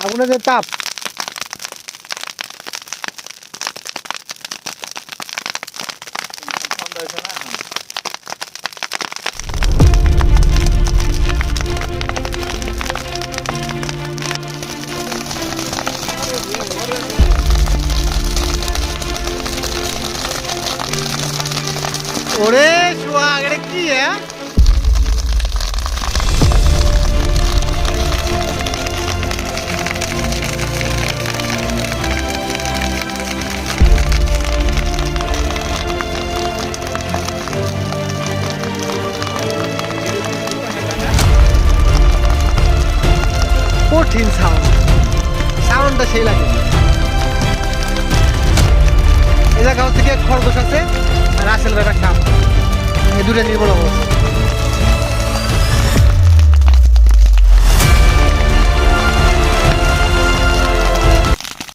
আগুনের যে তাপ। ওরে সোহাগ এটা কি হ্যাঁ? কঠিন সাউন্ড সাউন্ডটা সেই লাগে। এ জায়গা থেকে খরগোশ আছে, আর আসল একটা সাপ এই দুটো নির্মল অবস্থা।